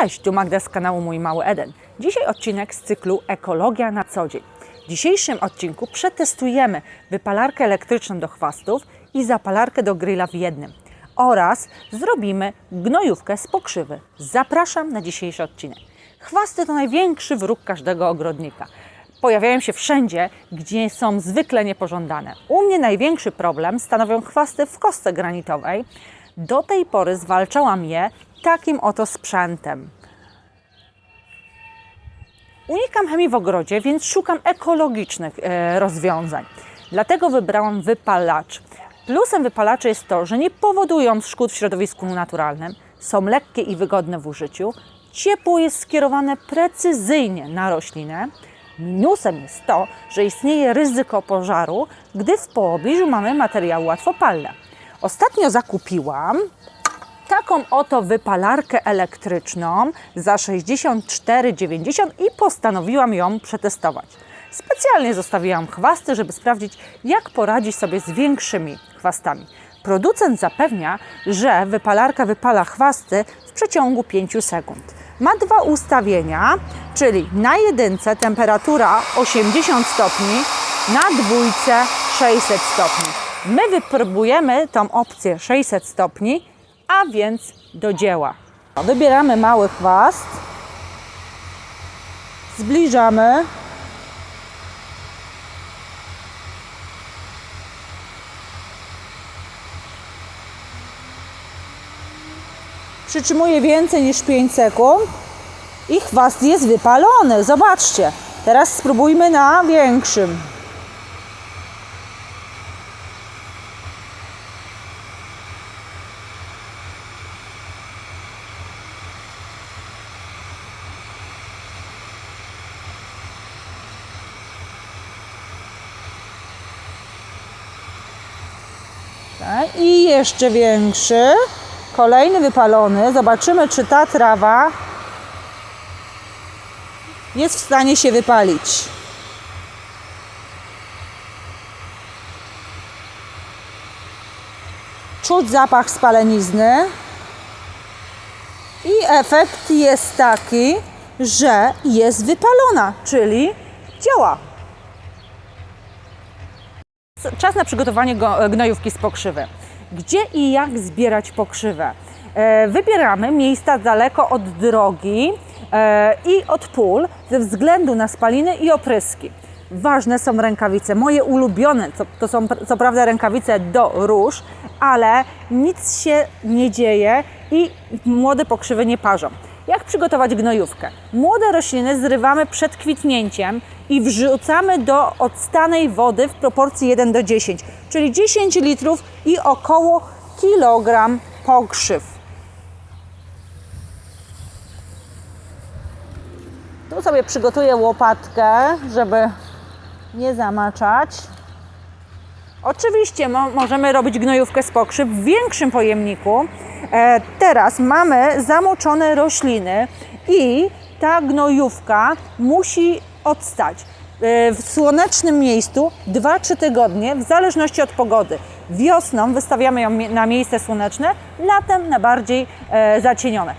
Cześć, tu Magda z kanału Mój Mały Eden. Dzisiaj odcinek z cyklu Ekologia na co dzień. W dzisiejszym odcinku przetestujemy wypalarkę elektryczną do chwastów i zapalarkę do grilla w jednym. Oraz zrobimy gnojówkę z pokrzywy. Zapraszam na dzisiejszy odcinek. Chwasty to największy wróg każdego ogrodnika. Pojawiają się wszędzie, gdzie są zwykle niepożądane. U mnie największy problem stanowią chwasty w kostce granitowej. Do tej pory zwalczałam je takim oto sprzętem. Unikam chemii w ogrodzie, więc szukam ekologicznych e, rozwiązań. Dlatego wybrałam wypalacz. Plusem wypalaczy jest to, że nie powodują szkód w środowisku naturalnym, są lekkie i wygodne w użyciu, ciepło jest skierowane precyzyjnie na roślinę. Minusem jest to, że istnieje ryzyko pożaru, gdy w pobliżu mamy materiały łatwopalne. Ostatnio zakupiłam taką oto wypalarkę elektryczną za 64,90 i postanowiłam ją przetestować. Specjalnie zostawiłam chwasty, żeby sprawdzić, jak poradzić sobie z większymi chwastami. Producent zapewnia, że wypalarka wypala chwasty w przeciągu 5 sekund. Ma dwa ustawienia, czyli na jedynce temperatura 80 stopni, na dwójce 600 stopni. My wypróbujemy tą opcję 600 stopni, a więc do dzieła. Wybieramy mały chwast, zbliżamy. Przytrzymuję więcej niż 5 sekund i chwast jest wypalony. Zobaczcie. Teraz spróbujmy na większym. I jeszcze większy. Kolejny wypalony. Zobaczymy, czy ta trawa jest w stanie się wypalić. Czuć zapach spalenizny. I efekt jest taki, że jest wypalona, czyli działa. Czas na przygotowanie go- gnojówki z pokrzywy. Gdzie i jak zbierać pokrzywę? E, Wybieramy miejsca daleko od drogi e, i od pól ze względu na spaliny i opryski. Ważne są rękawice. Moje ulubione to, są co prawda rękawice do róż, ale nic się nie dzieje i młode pokrzywy nie parzą. Jak przygotować gnojówkę? Młode rośliny zrywamy przed kwitnięciem i wrzucamy do odstanej wody w proporcji 1 do 10, czyli 10 litrów i około kilogram pokrzyw. Tu sobie przygotuję łopatkę, żeby nie zamaczać. Oczywiście mo- możemy robić gnojówkę z pokrzyw w większym pojemniku. E, teraz mamy zamoczone rośliny i ta gnojówka musi odstać e, w słonecznym miejscu 2-3 tygodnie, w zależności od pogody. Wiosną wystawiamy ją na miejsce słoneczne, latem na bardziej e, zacienione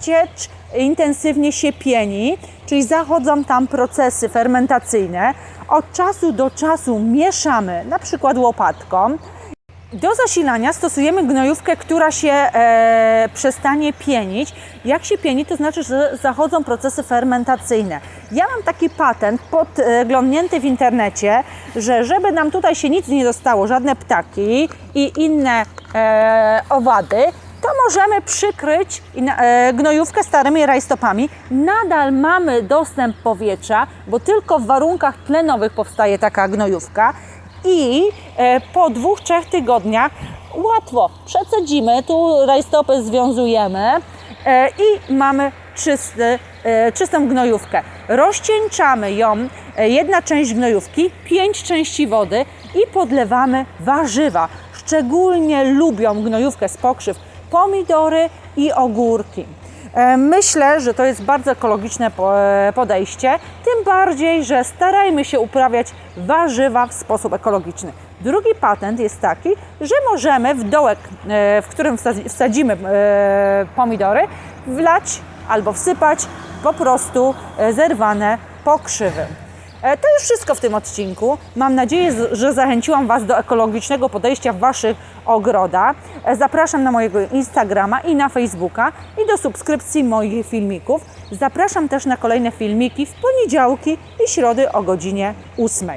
ciecz intensywnie się pieni, czyli zachodzą tam procesy fermentacyjne. Od czasu do czasu mieszamy, na przykład łopatką. Do zasilania stosujemy gnojówkę, która się e, przestanie pienić. Jak się pieni, to znaczy, że zachodzą procesy fermentacyjne. Ja mam taki patent podglądnięty w internecie, że żeby nam tutaj się nic nie dostało, żadne ptaki i inne e, owady, możemy przykryć e, gnojówkę starymi rajstopami. Nadal mamy dostęp powietrza, bo tylko w warunkach tlenowych powstaje taka gnojówka. I e, po dwóch, trzech tygodniach łatwo przecedzimy, tu rajstopy związujemy e, i mamy czysty, czystą gnojówkę. Rozcieńczamy ją, jedna część gnojówki, pięć części wody i podlewamy warzywa. Szczególnie lubią gnojówkę z pokrzyw pomidory i ogórki. E, Myślę, że to jest bardzo ekologiczne e, podejście, tym bardziej, że starajmy się uprawiać warzywa w sposób ekologiczny. Drugi patent jest taki, że możemy w dołek, e, w którym wsadzi- wsadzimy pomidory, wlać albo wsypać po prostu zerwane pokrzywy. E, To już wszystko w tym odcinku. Mam nadzieję, że zachęciłam Was do ekologicznego podejścia w Waszych ogrodach. E, Zapraszam na mojego Instagrama i na Facebooka i do subskrypcji moich filmików. Zapraszam też na kolejne filmiki w poniedziałki i środy o godzinie 8.